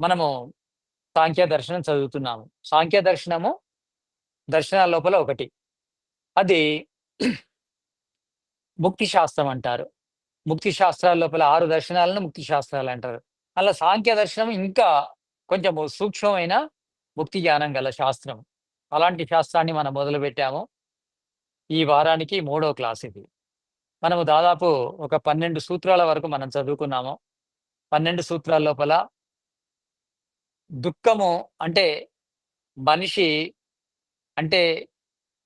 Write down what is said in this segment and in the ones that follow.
మనము సాంఖ్య దర్శనం చదువుతున్నాము. సాంఖ్య దర్శనము దర్శనాల లోపల ఒకటి. అది ముక్తి శాస్త్రం అంటారు. ముక్తి శాస్త్రాల లోపల ఆరు దర్శనాలను ముక్తి శాస్త్రాలు అంటారు. అలా సాంఖ్య దర్శనం ఇంకా కొంచెం సూక్ష్మమైన ముక్తి జ్ఞానం గల శాస్త్రం. అలాంటి శాస్త్రాన్ని మనం మొదలు పెట్టాము ఈ వారానికి మూడో క్లాస్ ఇది. మనము దాదాపు ఒక పన్నెండు సూత్రాల వరకు మనం చదువుకున్నాము. పన్నెండు సూత్రాల లోపల దుఃఖము అంటే మనిషి అంటే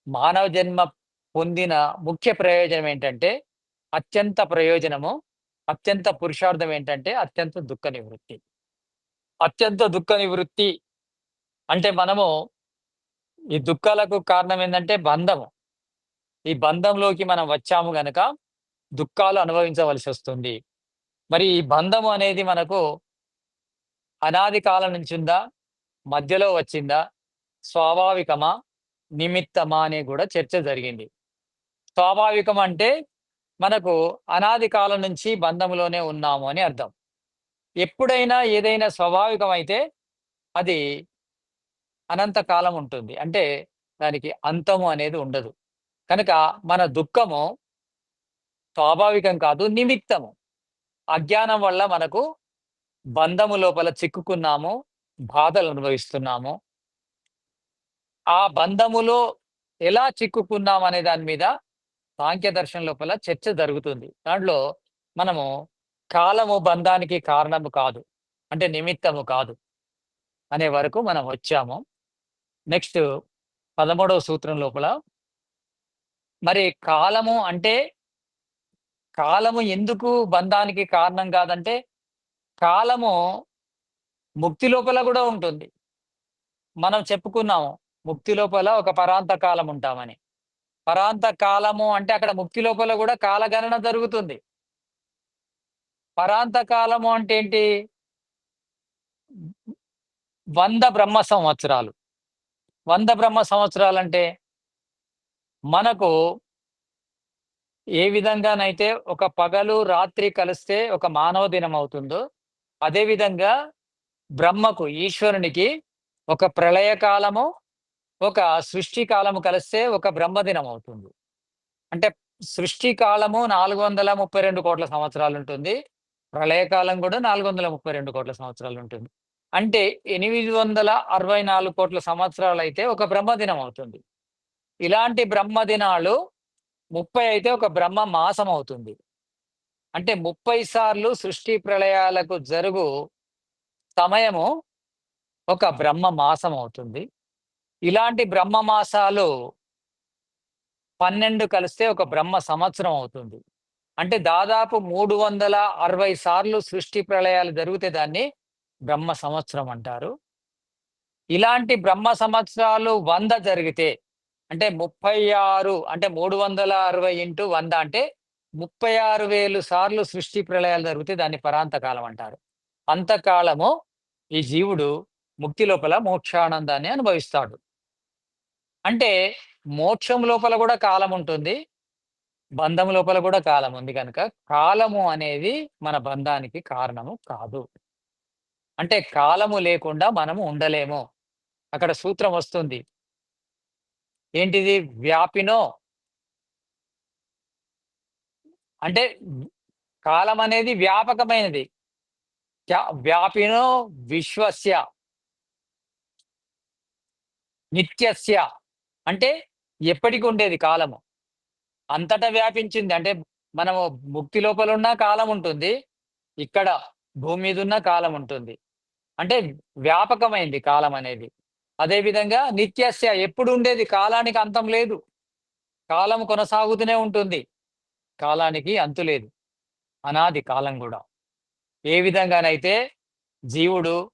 మానవ జన్మ పొందిన ముఖ్య ప్రయోజనం ఏంటంటే అత్యంత ప్రయోజనము అత్యంత పురుషార్థం ఏంటంటే అత్యంత దుఃఖ నివృత్తి. అత్యంత దుఃఖ నివృత్తి అంటే మనము ఈ దుఃఖాలకు కారణం ఏంటంటే బంధము. ఈ బంధంలోకి మనం వచ్చాము గనక దుఃఖాలు అనుభవించవలసి వస్తుంది. మరి ఈ బంధము అనేది మనకు అనాది కాలం నుంచి ఉందా మధ్యలో వచ్చిందా? స్వాభావికమా? నిమిత్తమా అనే కూడా చర్చ జరిగింది. స్వాభావికం అంటే మనకు అనాది కాలం నుంచి బంధంలోనే ఉన్నాము అని అర్థం. ఎప్పుడైనా ఏదైనా స్వాభావికం అయితే అది అనంత కాలం ఉంటుంది. అంటే దానికి అంతము అనేది ఉండదు. కనుక మన దుఃఖము స్వాభావికం కాదు నిమిత్తము. అజ్ఞానం వల్ల మనకు బంధము లోపల చిక్కుకున్నాము బాధలు అనుభవిస్తున్నాము. ఆ బంధములో ఎలా చిక్కుకున్నాం అనే దాని మీద సాంఖ్య దర్శనం లోపల చర్చ జరుగుతుంది. దాంట్లో మనము కాలము బంధానికి కారణము కాదు అంటే నిమిత్తము కాదు అనే వరకు మనం వచ్చాము. నెక్స్ట్ పదమూడవ సూత్రం లోపల మరి కాలము అంటే కాలము ఎందుకు బంధానికి కారణం కాదంటే కాలము ముక్తి లోపల కూడా ఉంటుంది. మనం చెప్పుకున్నాము ముక్తి లోపల ఒక పరాంత కాలం ఉంటామని. పరాంత కాలము అంటే అక్కడ ముక్తి లోపల కూడా కాలగణన జరుగుతుంది. పరాంత కాలము అంటే ఏంటి? వంద బ్రహ్మ సంవత్సరాలు. వంద బ్రహ్మ సంవత్సరాలు అంటే మనకు ఏ విధంగానైతే ఒక పగలు రాత్రి కలిస్తే ఒక మానవ దినం అవుతుందో అదేవిధంగా బ్రహ్మకు ఈశ్వరునికి ఒక ప్రళయకాలము ఒక సృష్టి కాలము కలిస్తే ఒక బ్రహ్మదినం అవుతుంది. అంటే సృష్టి కాలము నాలుగు వందల ముప్పై రెండు కోట్ల సంవత్సరాలు ఉంటుంది. ప్రళయకాలం కూడా నాలుగు వందల ముప్పై రెండు కోట్ల సంవత్సరాలు ఉంటుంది. అంటే ఎనిమిది వందల అరవై నాలుగు కోట్ల సంవత్సరాలు అయితే ఒక బ్రహ్మదినం అవుతుంది. ఇలాంటి బ్రహ్మదినాలు ముప్పై అయితే ఒక బ్రహ్మ మాసం అవుతుంది. అంటే ముప్పై సార్లు సృష్టి ప్రళయాలకు జరుగు సమయము ఒక బ్రహ్మ మాసం అవుతుంది. ఇలాంటి బ్రహ్మ మాసాలు పన్నెండు కలిస్తే ఒక బ్రహ్మ సంవత్సరం అవుతుంది. అంటే దాదాపు మూడు వందల అరవై సార్లు సృష్టి ప్రళయాలు జరిగితే దాన్ని బ్రహ్మ సంవత్సరం అంటారు. ఇలాంటి బ్రహ్మ సంవత్సరాలు వంద జరిగితే అంటే ముప్పై ఆరు అంటే మూడు వందల అరవై ఇంటూ వంద అంటే ముప్పై ఆరు వేలు సార్లు సృష్టి ప్రళయాలు జరిగితే దాన్ని పరాంతకాలం అంటారు. అంతకాలము ఈ జీవుడు ముక్తి లోపల మోక్షానందాన్ని అనుభవిస్తాడు. అంటే మోక్షం లోపల కూడా కాలం ఉంటుంది బంధం లోపల కూడా కాలం ఉంది కనుక కాలము అనేది మన బంధానికి కారణము కాదు. అంటే కాలము లేకుండా మనము ఉండలేము. అక్కడ సూత్రం వస్తుంది. ఏంటిది? వ్యాపినో అంటే కాలం అనేది వ్యాపకమైనది వ్యాపినో విశ్వస్య. నిత్యస్య. అంటే ఎప్పటికి ఉండేది కాలము. అంతటా వ్యాపించింది. అంటే మనము ముక్తి లోపల ఉన్న కాలం ఉంటుంది. ఇక్కడ భూమి మీద ఉన్న కాలం ఉంటుంది. అంటే వ్యాపకమైంది కాలం అనేది. అదేవిధంగా నిత్యస్య ఎప్పుడు ఉండేది? కాలానికి అంతం లేదు. కాలం కొనసాగుతూనే ఉంటుంది. కాలానికి అంతు లేదు. అనాది కాలం కూడా. ఏ విధంగానైతే జీవుడు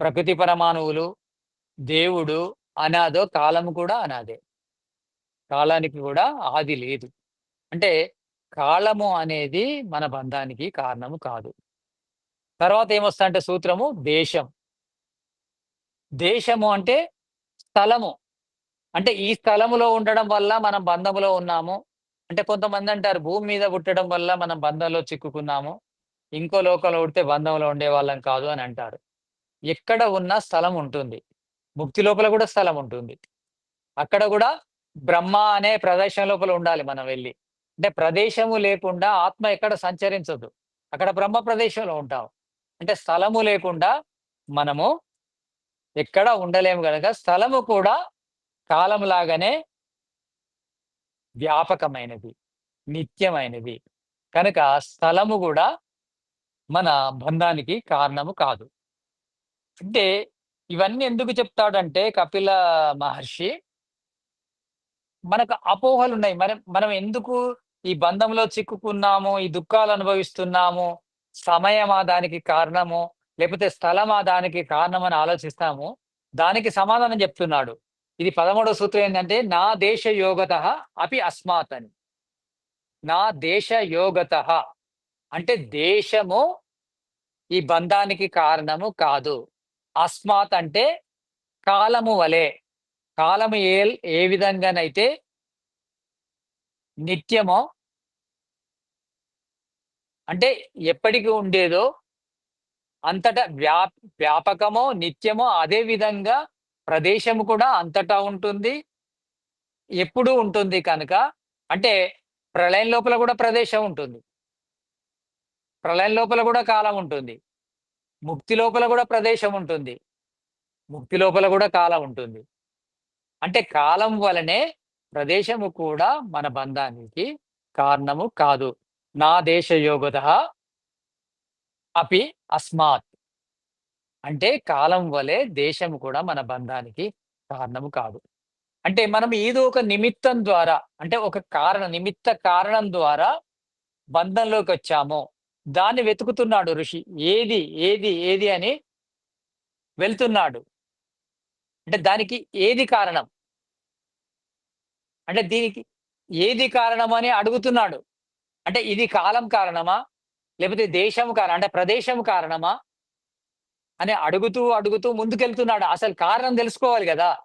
ప్రకృతి పరమాణువులు దేవుడు అనాదో కాలము కూడా అనాదే. కాలానికి కూడా ఆది లేదు. అంటే కాలము అనేది మన బంధానికి కారణము కాదు. తర్వాత ఏమొస్తా అంటే సూత్రము? దేశం. దేశము అంటే స్థలము. అంటే ఈ స్థలములో ఉండడం వల్ల మనం బంధములో ఉన్నాము. అంటే కొంతమంది అంటారు భూమి మీద పుట్టడం వల్ల మనం బంధంలో చిక్కుకున్నాము ఇంకో లోకంలో ఉడితే బంధంలో ఉండే వాళ్ళం కాదు అని అంటారు ఎక్కడ ఉన్న స్థలం ఉంటుంది. ముక్తి లోపల కూడా స్థలం ఉంటుంది. అక్కడ కూడా బ్రహ్మ అనే ప్రదేశం లోపల ఉండాలి మనం వెళ్ళి అంటే ప్రదేశము లేకుండా ఆత్మ ఎక్కడ సంచరించదు. అక్కడ బ్రహ్మ ప్రదేశంలో ఉంటాం. అంటే స్థలము లేకుండా మనము ఎక్కడ ఉండలేము కనుక స్థలము కూడా కాలం లాగానే వ్యాపకమైనది. నిత్యమైనది. కనుక స్థలము కూడా మన బంధానికి కారణము కాదు. అంటే ఇవన్నీ ఎందుకు చెప్తాడంటే కపిల మహర్షి మనకు అపోహలు ఉన్నాయి మనం మనం ఎందుకు ఈ బంధంలో చిక్కుకున్నాము, ఈ దుఃఖాలు అనుభవిస్తున్నాము, సమయమా దానికి కారణము, లేకపోతే స్థలమా దానికి కారణమని ఆలోచిస్తాము. దానికి సమాధానం చెప్తున్నాడు. ఇది 13వ సూత్రం ఏంటంటే, నా దేశ యోగత అపి అస్మాత్ అని. నా దేశ యోగత అంటే దేశము ఈ బంధానికి కారణము కాదు. అస్మాత్ అంటే కాలము వలె. కాలము ఏ ఏ విధంగానైతే నిత్యమో అంటే ఎప్పటికీ ఉండేదో అంతటా వ్యాప్ వ్యాపకమో, నిత్యమో అదే విధంగా ప్రదేశము కూడా అంతటా ఉంటుంది. ఎప్పుడూ ఉంటుంది కనుక అంటే ప్రళయం లోపల కూడా ప్రదేశం ఉంటుంది. ప్రళయం లోపల కూడా కాలం ఉంటుంది. ముక్తి లోపల కూడా ప్రదేశం ఉంటుంది. ముక్తి లోపల కూడా కాలం ఉంటుంది. అంటే కాలం వలనే ప్రదేశము కూడా మన బంధానికి కారణము కాదు. నా దేశ యోగత అపి అస్మాత్. అంటే కాలం వలె దేశం కూడా మన బంధానికి కారణము కాదు. అంటే మనం ఏదో ఒక నిమిత్తం ద్వారా అంటే ఒక కారణ నిమిత్త కారణం ద్వారా బంధంలోకొచ్చామో దాన్ని వెతుకుతున్నాడు ఋషి. ఏది? ఏది? ఏది? అని వెళ్తున్నాడు. అంటే దానికి ఏది కారణం? అంటే దీనికి ఏది కారణమని అడుగుతున్నాడు. అంటే ఇది కాలం కారణమా? లేకపోతే దేశం కారణం అంటే ప్రదేశం కారణమా? అని అడుగుతూ, అడుగుతూ ముందుకెళ్తున్నాడు. అసలు కారణం తెలుసుకోవాలి కదా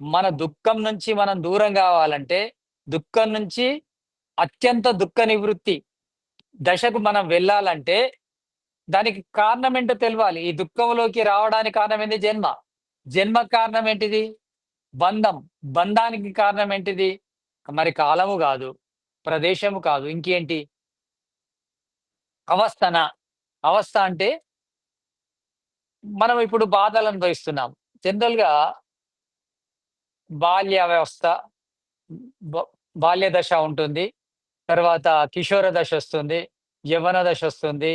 మన దుఃఖం నుంచి మనం దూరం కావాలంటే దుఃఖం నుంచి అత్యంత దుఃఖ నివృత్తి దశకు మనం వెళ్ళాలంటే, దానికి కారణం ఏంటో తెలవాలి. ఈ దుఃఖంలోకి రావడానికి కారణం ఏంది? జన్మ. జన్మ కారణం ఏంటిది? బంధం. బంధానికి కారణం ఏంటిది? మరి కాలము కాదు ప్రదేశము కాదు. ఇంకేంటి? అవస్థన. అవస్థ అంటే మనం ఇప్పుడు బాధలు అనుభవిస్తున్నాం. జనరల్‌గా బాల్య వ్యవస్థ, బాల్య దశ ఉంటుంది. తర్వాత కిషోర దశ వస్తుంది యవ్వన దశ వస్తుంది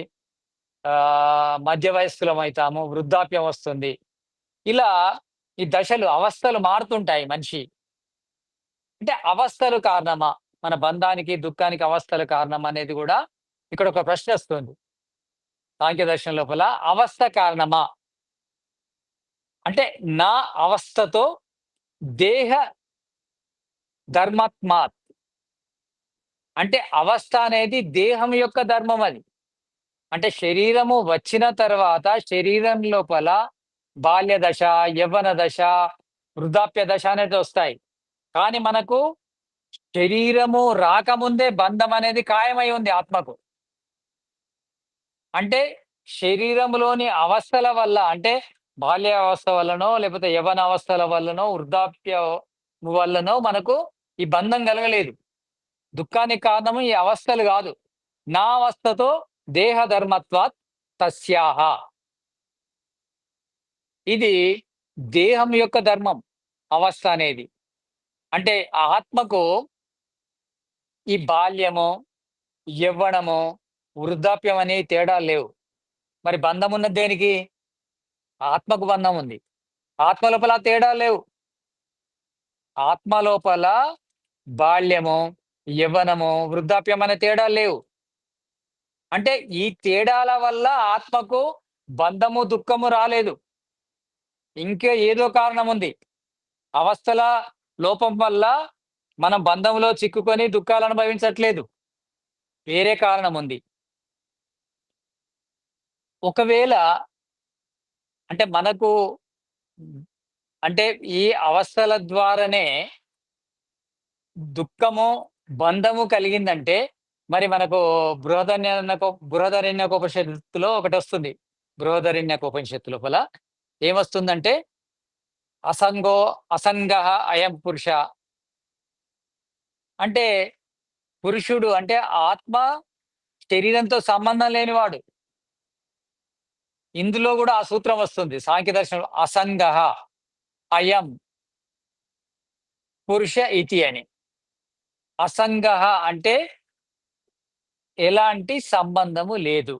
మధ్య మధ్య అవుతాము వృద్ధాప్యం వస్తుంది. ఇలా ఈ దశలు, అవస్థలు మారుతుంటాయి మనిషి. అంటే అవస్థలు కారణమా? మన బంధానికి, దుఃఖానికి అవస్థలు కారణమా అనేది కూడా ఇక్కడ ఒక ప్రశ్న వస్తుంది సాంఖ్య దర్శనం లోపల అవస్థ కారణమా? అంటే నా అవస్థతో దేహ ధర్మాత్మాత్. అంటే అవస్థ అనేది దేహం యొక్క ధర్మం అది. అంటే శరీరము వచ్చిన తర్వాత శరీరం లోపల బాల్య దశ, యవ్వన దశ, వృద్ధాప్య దశ అనేది వస్తాయి కానీ మనకు శరీరము రాకముందే బంధం అనేది ఖాయమై ఉంది ఆత్మకు. అంటే శరీరంలోని అవస్థల వల్ల అంటే బాల్యావస్థ వల్లనో, లేకపోతే యవ్వన అవస్థల వల్లనో, వృద్ధాప్య వల్లనో మనకు ఈ బంధం కలగలేదు. దుఃఖానికి కారణము ఈ అవస్థలు కాదు నా అవస్థతో దేహ ధర్మత్వాత్ తస్యాహ. ఇది దేహం యొక్క ధర్మం. అవస్థ అనేది. అంటే ఆత్మకు ఈ బాల్యము, యవ్వనము, వృద్ధాప్యం అనే తేడా లేవు. మరి బంధం ఉన్నది దేనికి? ఆత్మకు బంధం ఉంది. ఆత్మ లోపల తేడా లేవు. ఆత్మ లోపల బాల్యము, యవ్వనము, వృద్ధాప్యం అనే తేడా లేవు. అంటే ఈ తేడాల వల్ల ఆత్మకు బంధము, దుఃఖము రాలేదు. ఇంకా ఏదో కారణం ఉంది. అవస్థల లోపం వల్ల మనం బంధంలో చిక్కుకొని దుఃఖాలు అనుభవించట్లేదు. వేరే కారణం ఉంది. ఒకవేళ అంటే మనకు అంటే ఈ అవస్థల ద్వారానే దుఃఖము, బంధము కలిగిందంటే మరి మనకు బృహదన్యనకో బృహదరణ్యకోపనిషత్తులో ఒకటొస్తుంది. బృహదరణ్యకోపనిషత్తు లోపల ఏమొస్తుందంటే అసంగో అసంగ అయం పురుష అంటే పురుషుడు అంటే ఆత్మ శరీరంతో సంబంధం లేనివాడు ఇందులో కూడా ఆ సూత్రం వస్తుంది. సాంఖ్య దర్శనం అసంగ అయం పురుష ఇతి అని. అసంగ అంటే ఎలాంటి సంబంధము లేదు.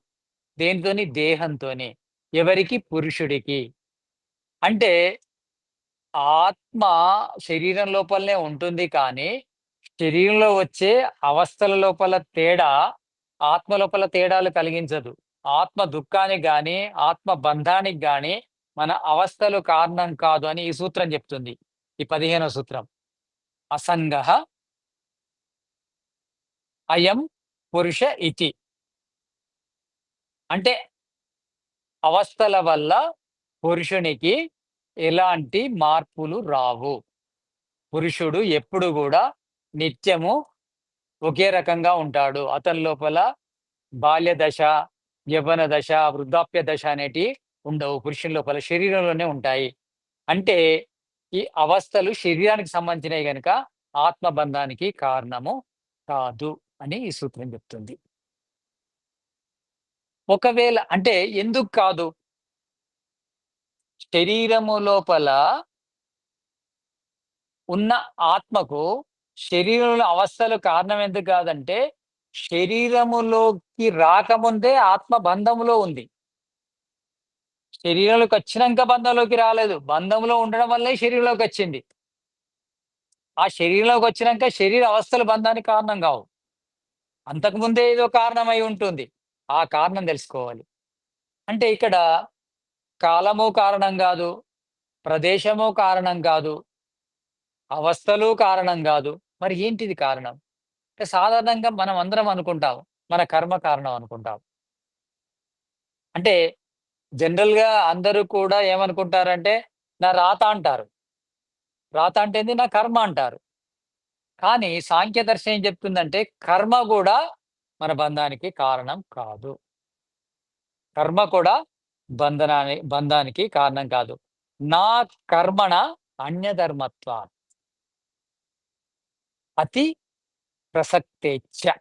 దేనితోని? దేహంతోని. ఎవరికి? పురుషుడికి. అంటే ఆత్మ శరీరం లోపలనే ఉంటుంది కానీ శరీరంలో వచ్చే అవస్థల లోపల తేడా ఆత్మ లోపల తేడాలు కలిగించదు. ఆత్మ దుఃఖానికి గాని ఆత్మ బంధానికి గాని మన అవస్థలు కారణం కాదు అని ఈ సూత్రం చెప్తుంది. ఈ పదిహేనో సూత్రం. అసంగ అయం పురుష ఇతి. అంటే అవస్థల వల్ల పురుషునికి ఎలాంటి మార్పులు రావు. పురుషుడు ఎప్పుడు కూడా నిత్యము ఒకే రకంగా ఉంటాడు. అతని లోపల బాల్య దశ యవ్వన దశ వృద్ధాప్య దశ అనేటి ఉండవు. పురుషుల లోపల శరీరంలోనే ఉంటాయి. అంటే ఈ అవస్థలు శరీరానికి సంబంధించినవి గనుక ఆత్మబంధానికి కారణము కాదు అని ఈ సూత్రం చెప్తుంది. ఒకవేళ అంటే ఎందుకు కాదు? శరీరము లోపల ఉన్న ఆత్మకు శరీరంలో అవస్థలు కారణం ఎందుకు కాదంటే శరీరములోకి రాకముందే ఆత్మ బంధములో ఉంది. శరీరంలోకి వచ్చినాక బంధంలోకి రాలేదు. బంధంలో ఉండడం వల్లే శరీరంలోకి వచ్చింది. ఆ శరీరంలోకి వచ్చినాక శరీర అవస్థలు బంధానికి కారణం కావు. అంతకుముందే ఏదో కారణమై ఉంటుంది. ఆ కారణం తెలుసుకోవాలి. అంటే ఇక్కడ కాలము కారణం కాదు ప్రదేశము కారణం కాదు అవస్థలు కారణం కాదు. మరి ఏంటిది కారణం? అంటే సాధారణంగా మనం అందరం అనుకుంటాం మన కర్మ కారణం అనుకుంటాం అంటే జనరల్గా అందరూ కూడా ఏమనుకుంటారంటే నా రాత అంటారు. రాత అంటే ఏంది? నా కర్మ అంటారు. కానీ సాంఖ్య దర్శనం ఏం చెప్తుందంటే కర్మ కూడా మన బంధానికి కారణం కాదు. కర్మ కూడా బంధనాన్ని బంధానికి కారణం కాదు. నా కర్మణ అన్యధర్మత్వా అతి ప్రసక్తేచ్ఛ.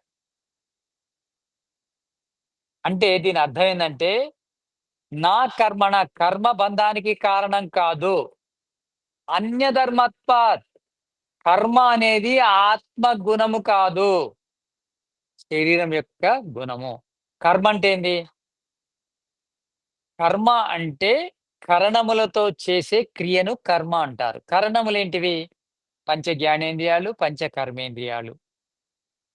అంటే దీని అర్థం ఏంటంటే నా కర్మణ కర్మ బంధానికి కారణం కాదు. అన్యధర్మత్వాత్ కర్మ అనేది ఆత్మ గుణము కాదు. శరీరం యొక్క గుణము. కర్మ అంటే ఏంది? కర్మ అంటే కరణములతో చేసే క్రియను కర్మ అంటారు. కరణములు ఏంటివి? పంచ జ్ఞానేంద్రియాలు పంచ కర్మేంద్రియాలు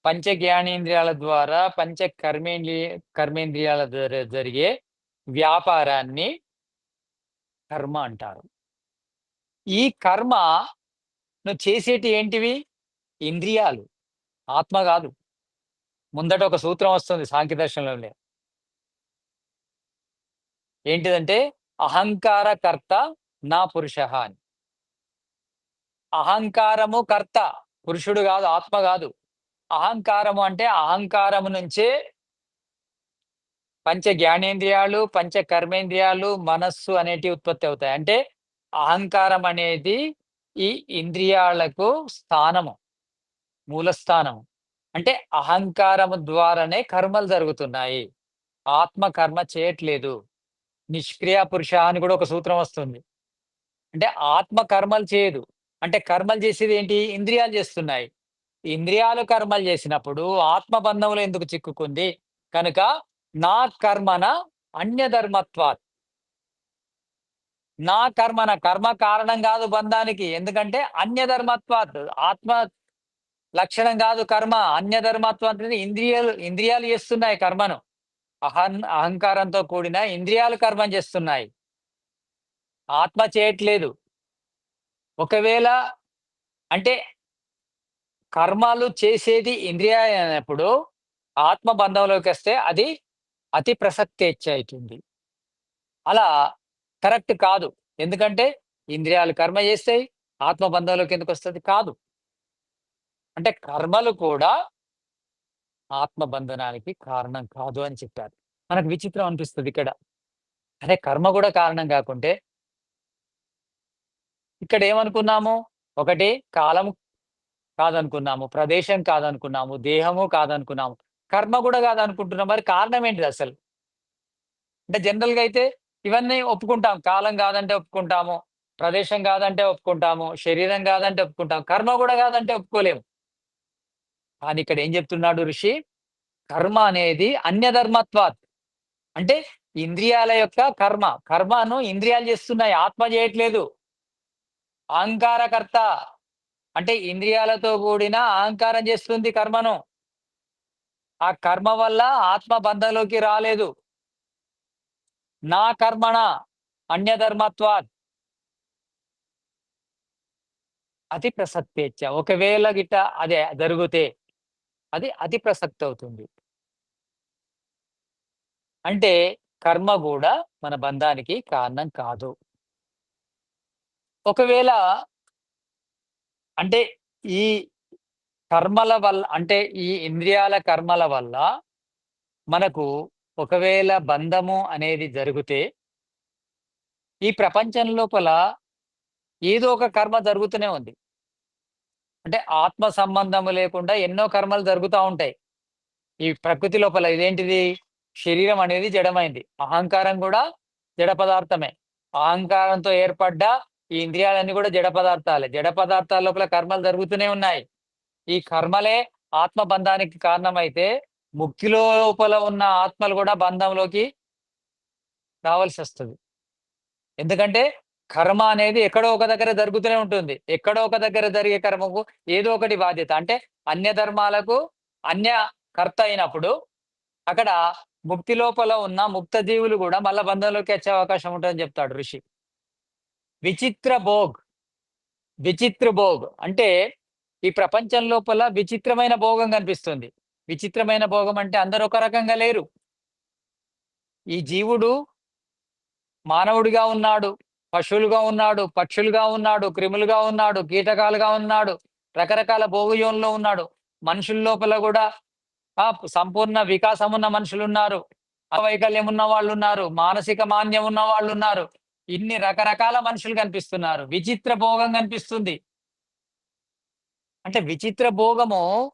పంచ జ్ఞానేంద్రియాల ద్వారా పంచ కర్మేంద్రియ కర్మేంద్రియాల ద్వారా జరిగే వ్యాపారాన్ని కర్మ అంటారు. ఈ కర్మ నువ్వు చేసేటి ఏంటివి? ఇంద్రియాలు. ఆత్మ కాదు. ముందట ఒక సూత్రం వస్తుంది సాంఖ్య దర్శనంలోనే ఏంటిదంటే అహంకార కర్త నా పురుష అని. అహంకారము కర్త. పురుషుడు కాదు ఆత్మ కాదు. అహంకారము అంటే అహంకారము నుంచే పంచ జ్ఞానేంద్రియాలు పంచ కర్మేంద్రియాలు మనస్సు అనేటివి ఉత్పత్తి అవుతాయి. అంటే అహంకారం అనేది ఈ ఇంద్రియాలకు స్థానము మూలస్థానము. అంటే అహంకారము ద్వారానే కర్మలు జరుగుతున్నాయి. ఆత్మ కర్మ చేయట్లేదు. నిష్క్రియ పురుష అని కూడా ఒక సూత్రం వస్తుంది. అంటే ఆత్మ కర్మలు చేయదు. అంటే కర్మలు చేసేది ఏంటి? ఇంద్రియాలు చేస్తున్నాయి. ఇంద్రియాలు కర్మలు చేసినప్పుడు ఆత్మ బంధంలో ఎందుకు చిక్కుకుంది? కనుక నా కర్మన అన్యధర్మత్వాత్. నా కర్మన కర్మ కారణం కాదు బంధానికి ఎందుకంటే అన్యధర్మత్వాత్. ఆత్మ లక్షణం కాదు కర్మ అన్యధర్మత్వం అంటే ఇంద్రియాలు ఇంద్రియాలు చేస్తున్నాయి కర్మను. అహం అహంకారంతో కూడిన ఇంద్రియాలు కర్మ చేస్తున్నాయి. ఆత్మ చేయట్లేదు. ఒకవేళ అంటే కర్మలు చేసేది ఇంద్రియ అయినప్పుడు ఆత్మ బంధంలోకి వస్తే అది అతి ప్రసక్తేచ్ఛ అవుతుంది అలా కరెక్ట్ కాదు. ఎందుకంటే ఇంద్రియాలు కర్మ చేస్తాయి ఆత్మ బంధంలోకి ఎందుకు వస్తుంది? కాదు. అంటే కర్మలు కూడా ఆత్మ బంధనానికి కారణం కాదు అని చెప్పారు. మనకు విచిత్రం అనిపిస్తుంది ఇక్కడ. అదే కర్మ కూడా కారణం కాకుంటే ఇక్కడ ఏమనుకున్నాము? ఒకటి కాలం కాదనుకున్నాము ప్రదేశం కాదనుకున్నాము దేహము కాదనుకున్నాము కర్మ కూడా కాదనుకుంటున్నాం. మరి కారణం ఏంటిది అసలు? అంటే జనరల్గా అయితే ఇవన్నీ ఒప్పుకుంటాం. కాలం కాదంటే ఒప్పుకుంటాము ప్రదేశం కాదంటే ఒప్పుకుంటాము శరీరం కాదంటే ఒప్పుకుంటాం కర్మ కూడా కాదంటే ఒప్పుకోలేము. కానీ ఇక్కడ ఏం చెప్తున్నాడు ఋషి? కర్మ అనేది అన్యధర్మత్వాత్. అంటే ఇంద్రియాల యొక్క కర్మ. కర్మను ఇంద్రియాలు చేస్తున్నాయి. ఆత్మ చేయట్లేదు. అహంకారకర్త అంటే ఇంద్రియాలతో కూడిన అహంకారం చేస్తుంది కర్మను. ఆ కర్మ వల్ల ఆత్మ బంధంలోకి రాలేదు. నా కర్మణ అన్యధర్మత్వాత్. అతి ప్రసక్తేచ్ఛ ఒకవేళ గిట్ట అదే జరిగితే అది అతి ప్రసక్తి అవుతుంది అంటే కర్మ కూడా మన బంధానికి కారణం కాదు. ఒకవేళ అంటే ఈ కర్మల వల్ల అంటే ఈ ఇంద్రియాల కర్మల వల్ల మనకు ఒకవేళ బంధము అనేది జరిగితే ఈ ప్రపంచం లోపల ఏదో ఒక కర్మ జరుగుతూనే ఉంది. అంటే ఆత్మ సంబంధము లేకుండా ఎన్నో కర్మలు జరుగుతూ ఉంటాయి. ఈ ప్రకృతి లోపల ఇదేంటిది? శరీరం అనేది జడమైంది. అహంకారం కూడా జడ పదార్థమే. అహంకారంతో ఏర్పడ్డ ఈ ఇంద్రియాలన్నీ కూడా జడ పదార్థాలే. జడ పదార్థాల లోపల కర్మలు జరుగుతూనే ఉన్నాయి. ఈ కర్మలే ఆత్మ బంధానికి కారణమైతే ముక్తి లోపల ఉన్న ఆత్మలు కూడా బంధంలోకి రావాల్సి వస్తుంది. ఎందుకంటే కర్మ అనేది ఎక్కడో ఒక దగ్గర జరుగుతూనే ఉంటుంది. ఎక్కడో ఒక దగ్గర జరిగే కర్మకు ఏదో ఒకటి బాధ్యత. అంటే అన్య ధర్మాలకు అన్య కర్త అయినప్పుడు అక్కడ ముక్తి లోపల ఉన్న ముక్త జీవులు కూడా మళ్ళా బంధంలోకి వచ్చే అవకాశం ఉంటుందని చెప్తాడు ఋషి. విచిత్ర భోగ్. విచిత్ర భోగ్. అంటే ఈ ప్రపంచం లోపల విచిత్రమైన భోగం కనిపిస్తుంది. విచిత్రమైన భోగం అంటే అందరు ఒక రకంగా లేరు. ఈ జీవుడు మానవుడిగా ఉన్నాడు పశువులుగా ఉన్నాడు పక్షులుగా ఉన్నాడు క్రిములుగా ఉన్నాడు కీటకాలుగా ఉన్నాడు రకరకాల భోగయోన్లో ఉన్నాడు. మనుషుల లోపల కూడా ఆ సంపూర్ణ వికాసం ఉన్న మనుషులు ఉన్నారు. అవైకల్యం ఉన్న వాళ్ళు ఉన్నారు మానసిక మాన్యం ఉన్న వాళ్ళు ఉన్నారు ఇన్ని రకరకాల మనుషులు కనిపిస్తున్నారు. విచిత్ర భోగం కనిపిస్తుంది. అంటే విచిత్ర భోగము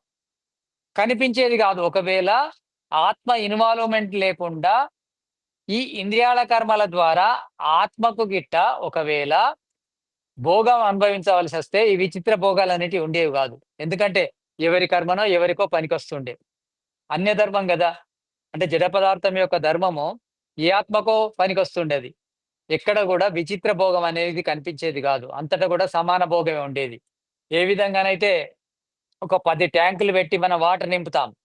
కనిపించేది కాదు. ఒకవేళ ఆత్మ ఇన్వాల్వ్మెంట్ లేకుండా ఈ ఇంద్రియాల కర్మల ద్వారా ఆత్మకు గిట్ట ఒకవేళ భోగం అనుభవించవలసి వస్తే ఈ విచిత్ర భోగాలు అనేటివి ఉండేవి కాదు. ఎందుకంటే ఎవరి కర్మనో ఎవరికో పనికొస్తుండే. అన్య ధర్మం కదా. అంటే జడ పదార్థం యొక్క ధర్మము ఏ ఆత్మకో పనికొస్తుండేది. ఎక్కడ కూడా విచిత్ర భోగం అనేది కనిపించేది కాదు. అంతటా కూడా సమాన భోగమే ఉండేది. ఏ విధంగానైతే ఒక పది ట్యాంకులు పెట్టి మనం వాటర్ నింపుతాం.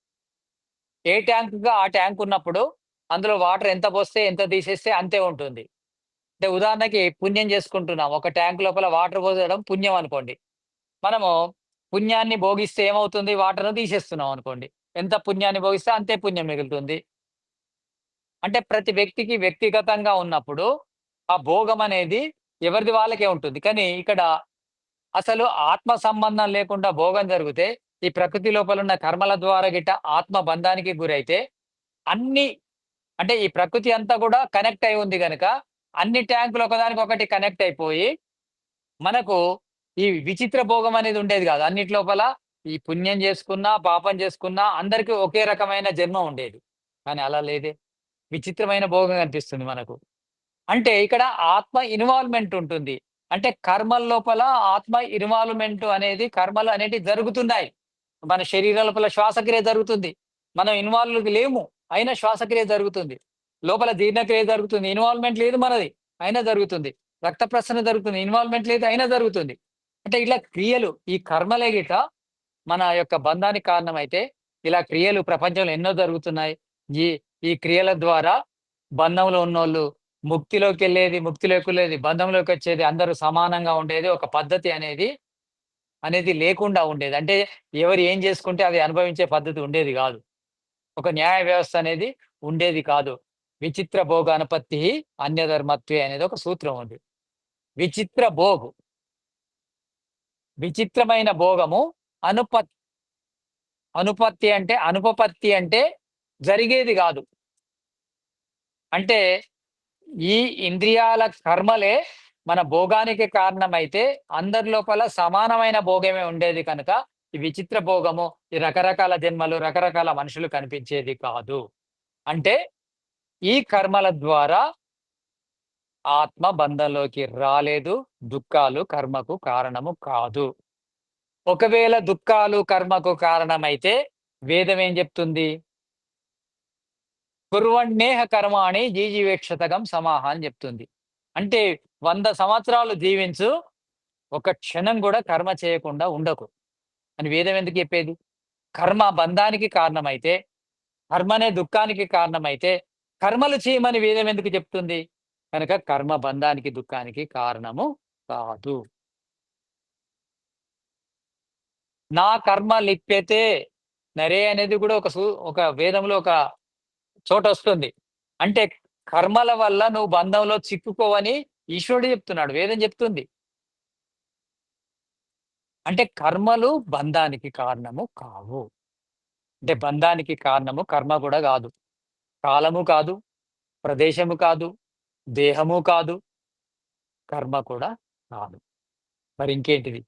ఏ ట్యాంకుగా ఆ ట్యాంక్ ఉన్నప్పుడు అందులో వాటర్ ఎంత పోస్తే ఎంత తీసేస్తే అంతే ఉంటుంది. అంటే ఉదాహరణకి పుణ్యం చేసుకుంటున్నాం. ఒక ట్యాంక్ లోపల వాటర్ పోసడం పుణ్యం అనుకోండి. మనము పుణ్యాన్ని భోగిస్తే ఏమవుతుంది? వాటర్ను తీసేస్తున్నాం అనుకోండి. ఎంత పుణ్యాన్ని భోగిస్తే అంతే పుణ్యం మిగులుతుంది. అంటే ప్రతి వ్యక్తికి వ్యక్తిగతంగా ఉన్నప్పుడు ఆ భోగం అనేది ఎవరిది వాళ్ళకే ఉంటుంది. కానీ ఇక్కడ అసలు ఆత్మ సంబంధం లేకుండా భోగం జరిగితే ఈ ప్రకృతి లోపల ఉన్న కర్మల ద్వారా గిట్ట ఆత్మ బంధానికి గురైతే అన్ని అంటే ఈ ప్రకృతి అంతా కూడా కనెక్ట్ అయి ఉంది కనుక అన్ని ట్యాంకులు ఒకదానికి ఒకటి కనెక్ట్ అయిపోయి మనకు ఈ విచిత్ర భోగం అనేది ఉండేది కాదు. అన్నిటి లోపల ఈ పుణ్యం చేసుకున్నా పాపం చేసుకున్నా అందరికీ ఒకే రకమైన జన్మ ఉండేది. కానీ అలా లేదే. విచిత్రమైన భోగం కనిపిస్తుంది మనకు. అంటే ఇక్కడ ఆత్మ ఇన్వాల్వ్మెంట్ ఉంటుంది. అంటే కర్మల లోపల ఆత్మ ఇన్వాల్వ్మెంట్ అనేది కర్మలు అనేటివి జరుగుతున్నాయి. మన శరీర లోపల శ్వాసక్రియ జరుగుతుంది. మనం ఇన్వాల్వ్ లేము అయినా శ్వాసక్రియ జరుగుతుంది. లోపల జీర్ణక్రియ జరుగుతుంది. ఇన్వాల్వ్మెంట్ లేదు మనది అయినా జరుగుతుంది. రక్త ప్రసరణ జరుగుతుంది. ఇన్వాల్వ్మెంట్ లేదు అయినా జరుగుతుంది. అంటే ఇట్లా క్రియలు ఈ కర్మలే గిట మన యొక్క బంధానికి కారణమైతే ఇలా క్రియలు ప్రపంచంలో ఎన్నో జరుగుతున్నాయి. ఈ ఈ క్రియల ద్వారా బంధంలో ఉన్నోళ్ళు ముక్తిలోకి వెళ్ళేది ముక్తిలోకి వెళ్ళేది బంధంలోకి వచ్చేది అందరూ సమానంగా ఉండేది ఒక పద్ధతి అనేది అనేది లేకుండా ఉండేది. అంటే ఎవరు ఏం చేసుకుంటే అది అనుభవించే పద్ధతి ఉండేది కాదు. ఒక న్యాయ వ్యవస్థ అనేది ఉండేది కాదు. విచిత్ర భోగ అనుపత్తి అన్యధర్మత్వే అనేది ఒక సూత్రం ఉంది. విచిత్ర భోగు. విచిత్రమైన భోగము అనుపత్ అనుపత్తి అంటే అనుపపత్తి అంటే జరిగేది కాదు. అంటే ఈ ఇంద్రియాల కర్మలే మన భోగానికి కారణమైతే అందరి లోపల సమానమైన భోగమే ఉండేది కనుక ఈ విచిత్ర భోగము ఈ రకరకాల జన్మలు రకరకాల మనుషులు కనిపించేది కాదు. అంటే ఈ కర్మల ద్వారా ఆత్మ బంధంలోకి రాలేదు దుఃఖాలు కర్మకు కారణము కాదు. ఒకవేళ దుఃఖాలు కర్మకు కారణమైతే వేదం ఏం చెప్తుంది? కుర్వణ్ణేహ కర్మాణి జీజీవేక్షతకం సమాహ అని చెప్తుంది. అంటే వంద సంవత్సరాలు జీవించు ఒక క్షణం కూడా కర్మ చేయకుండా ఉండకు. అని వేదం ఎందుకు చెప్పేది? కర్మ బంధానికి కారణమైతే కర్మనే దుఃఖానికి కారణమైతే కర్మలు చేయమని వేదం ఎందుకు చెప్తుంది? కనుక కర్మ బంధానికి దుఃఖానికి కారణము కాదు. నా కర్మ లిప్యతే నరే అనేది కూడా ఒక సు ఒక వేదంలో ఒక చోట వస్తుంది అంటే కర్మల వల్ల నువ్వు బంధంలో చిక్కుకోవని ఈశ్వరుడు చెప్తున్నాడు. వేదం చెప్తుంది. అంటే కర్మలు బంధానికి కారణము కావు. అంటే బంధానికి కారణము కర్మ కూడా కాదు. కాలము కాదు. ప్రదేశము కాదు. దేహము కాదు. కర్మ కూడా కాదు. మరి ఇంకేంటిది?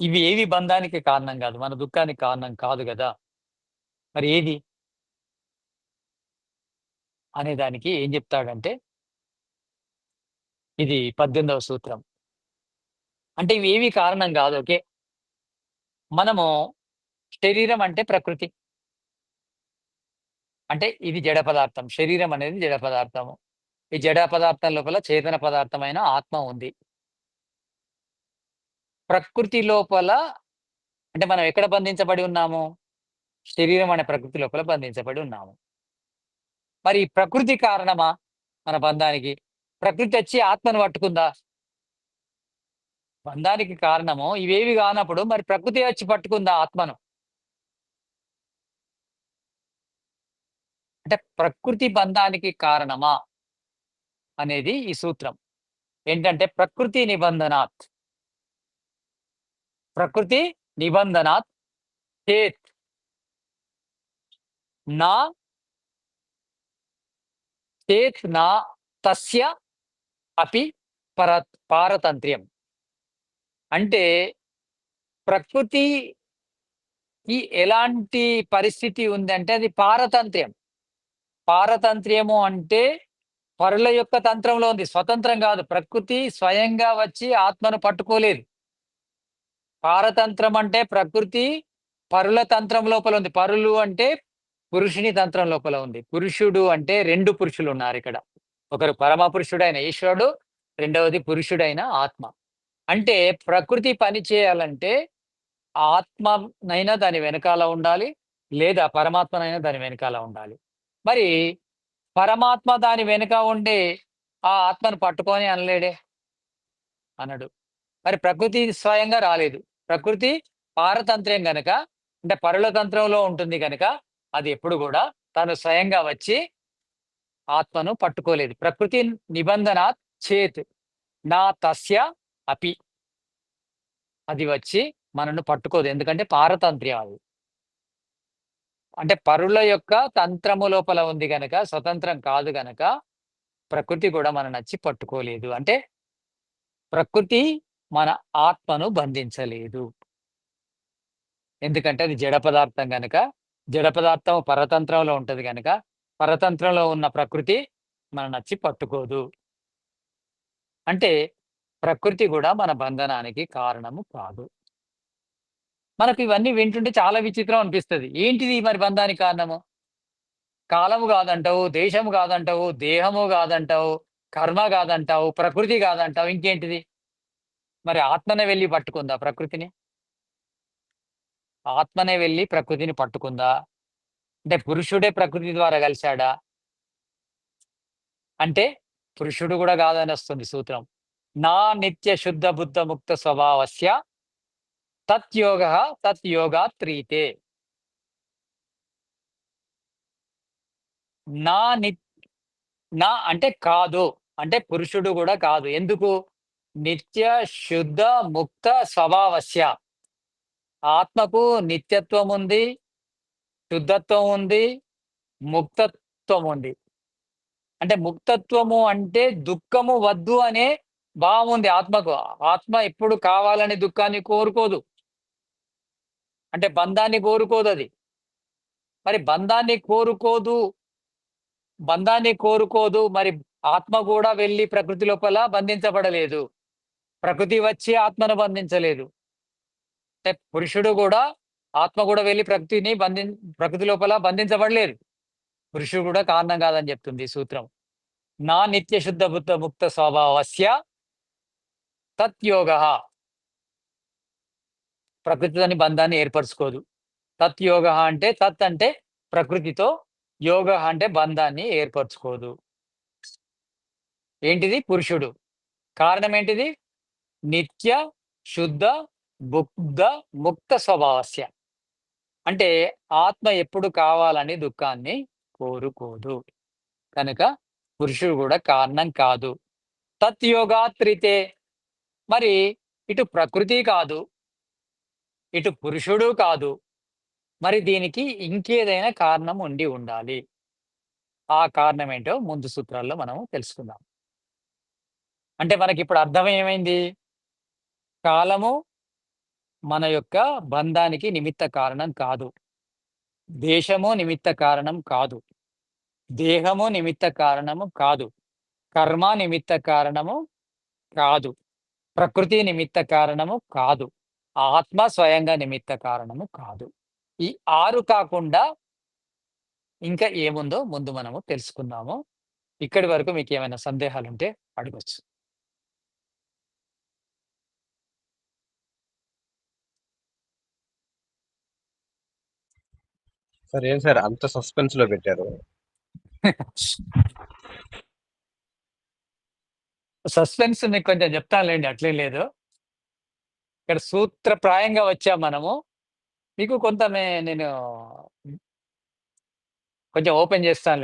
ఇవి ఏవి బంధానికి కారణం కాదు? మన దుఃఖానికి కారణం కాదు కదా. మరి ఏది? అనే దానికి ఏం చెప్తాడంటే ఇది పద్దెనిమిదవ సూత్రం. అంటే ఇవి ఏవి కారణం కాదు ఓకే? మనము శరీరం అంటే ప్రకృతి. అంటే ఇది జడ పదార్థం. శరీరం అనేది జడ పదార్థము. ఈ జడ పదార్థం లోపల చేతన పదార్థమైన ఆత్మ ఉంది. ప్రకృతి లోపల అంటే మనం ఎక్కడ బంధించబడి ఉన్నాము? శరీరం అనే ప్రకృతి లోపల బంధించబడి ఉన్నాము. మరి ప్రకృతి కారణమా మన బంధానికి? ప్రకృతి వచ్చి ఆత్మను పట్టుకుందా? బంధానికి కారణము ఇవేవి కానప్పుడు మరి ప్రకృతి వచ్చి పట్టుకుందా ఆత్మను? అంటే ప్రకృతి బంధానికి కారణమా అనేది ఈ సూత్రం. ఏంటంటే ప్రకృతి నిబంధనాత్. ప్రకృతి నిబంధనాత్ చేత్ నా చేత్ నా తస్య అపి పర పారతంత్ర్యం. అంటే ప్రకృతి ఈ ఎలాంటి పరిస్థితి ఉందంటే అది పారతంత్ర్యం. పారతంత్ర్యము అంటే పరుల యొక్క తంత్రంలో ఉంది. స్వతంత్రం కాదు. ప్రకృతి స్వయంగా వచ్చి ఆత్మను పట్టుకోలేదు. పారతంత్రం అంటే ప్రకృతి పరుల తంత్రం లోపల ఉంది. పరులు అంటే పురుషుని తంత్రం లోపల ఉంది. పురుషుడు అంటే రెండు పురుషులు ఉన్నారు ఇక్కడ. ఒకరు పరమ పురుషుడైన ఈశ్వరుడు రెండవది పురుషుడైన ఆత్మ. అంటే ప్రకృతి పని చేయాలంటే ఆత్మనైనా దాని వెనకాల ఉండాలి లేదా పరమాత్మనైనా దాని వెనకాల ఉండాలి. మరి పరమాత్మ దాని వెనుక ఉండి ఆ ఆత్మను పట్టుకొని అనలేడే? అనడు. మరి ప్రకృతి స్వయంగా రాలేదు. ప్రకృతి పారతంత్ర్యం గనక అంటే పరుల తంత్రంలో ఉంటుంది కనుక అది ఎప్పుడు కూడా తను స్వయంగా వచ్చి ఆత్మను పట్టుకోలేదు. ప్రకృతి నిబంధన చేత్ నా తస్య అపి. అది వచ్చి మనను పట్టుకోదు. ఎందుకంటే పారతంత్ర్యం అది. అంటే పరుల యొక్క తంత్రము లోపల ఉంది గనక స్వతంత్రం కాదు గనక ప్రకృతి కూడా మన నచ్చి పట్టుకోలేదు. అంటే ప్రకృతి మన ఆత్మను బంధించలేదు. ఎందుకంటే అది జడ పదార్థం గనక జడ పదార్థం పరతంత్రంలో ఉంటుంది కనుక పరతంత్రంలో ఉన్న ప్రకృతి మన నచ్చి పట్టుకోదు. అంటే ప్రకృతి కూడా మన బంధనానికి కారణము కాదు. మనకు ఇవన్నీ వింటుంటే చాలా విచిత్రం అనిపిస్తుంది. ఏంటిది మరి బంధానికి కారణము? కాలము కాదంటావు దేశము కాదంటావు దేహము కాదంటావు కర్మ కాదంటావు ప్రకృతి కాదంటావు ఇంకేంటిది? మరి ఆత్మనే వెళ్ళి పట్టుకుందా ప్రకృతిని? ఆత్మనే వెళ్ళి ప్రకృతిని పట్టుకుందా? అంటే పురుషుడే ప్రకృతి ద్వారా కలిశాడా? అంటే పురుషుడు కూడా కాదని వస్తుంది సూత్రం. నా నిత్య శుద్ధ బుద్ధ ముక్త స్వభావస్య తత్యోగ తత్యోగా త్రీతే నా ని నా అంటే కాదు అంటే పురుషుడు కూడా కాదు. ఎందుకు? నిత్య శుద్ధ ముక్త స్వభావస్య. ఆత్మకు నిత్యత్వం ఉంది శుద్ధత్వం ఉంది ముక్తత్వం ఉంది అంటే ముక్తత్వము అంటే దుఃఖము వద్దు అనే భావం ఉంది ఆత్మకు. ఆత్మ ఎప్పుడు కావాలని దుఃఖాన్ని కోరుకోదు. అంటే బంధాన్ని కోరుకోదు అది మరి బంధాన్ని కోరుకోదు బంధాన్ని కోరుకోదు. మరి ఆత్మ కూడా వెళ్ళి ప్రకృతి లోపల బంధించబడలేదు. ప్రకృతి వచ్చి ఆత్మను బంధించలేదు. అంటే పురుషుడు కూడా ఆత్మ కూడా వెళ్ళి ప్రకృతిని బంధిం ప్రకృతి లోపల బంధించబడలేదు. పురుషుడు కూడా కారణం కాదని చెప్తుంది సూత్రం. నా నిత్య శుద్ధ బుద్ధ ముక్త స్వభావస్య తత్యోగ ప్రకృతితోని బంధాన్ని ఏర్పరచుకోదు తత్యోగ అంటే తత్ అంటే ప్రకృతితో, యోగ అంటే బంధాన్ని ఏర్పరచుకోదు ఏంటిది? పురుషుడు. కారణం ఏంటిది? నిత్య శుద్ధ బుద్ధ ముక్త స్వభావస్య. అంటే ఆత్మ ఎప్పుడు కావాలని దుఃఖాన్ని కోరుకోదు. కనుక పురుషుడు కూడా కారణం కాదు. తత్ యోగాత్రితే మరి ఇటు ప్రకృతి కాదు. ఇటు పురుషుడు కాదు. మరి దీనికి ఇంకేదైనా కారణం ఉండి ఉండాలి. ఆ కారణం ఏంటో ముందు సూత్రాల్లో మనం తెలుసుకుందాం. అంటే మనకి ఇప్పుడు అర్థం ఏమైంది? కాలము మన యొక్క బంధానికి నిమిత్త కారణం కాదు. దేశము నిమిత్త కారణం కాదు. దేహము నిమిత్త కారణము కాదు. కర్మ నిమిత్త కారణము కాదు. ప్రకృతి నిమిత్త కారణము కాదు. ఆత్మ స్వయంగా నిమిత్త కారణము కాదు. ఈ ఆరు కాకుండా ఇంకా ఏముందో ముందు మనము తెలుసుకుందాము. ఇక్కడి వరకు మీకు ఏమైనా సందేహాలు సందేహాలుంటే అడగొచ్చు. సార్ ఏం సార్ అంత సస్పెన్స్లో పెట్టారు? సస్పెన్స్ మీకు కొంచెం చెప్తానులేండి అట్లేం లేదు. ఇక్కడ సూత్రప్రాయంగా వచ్చాం మనము. మీకు కొంత నేను కొంచెం ఓపెన్ చేస్తాను.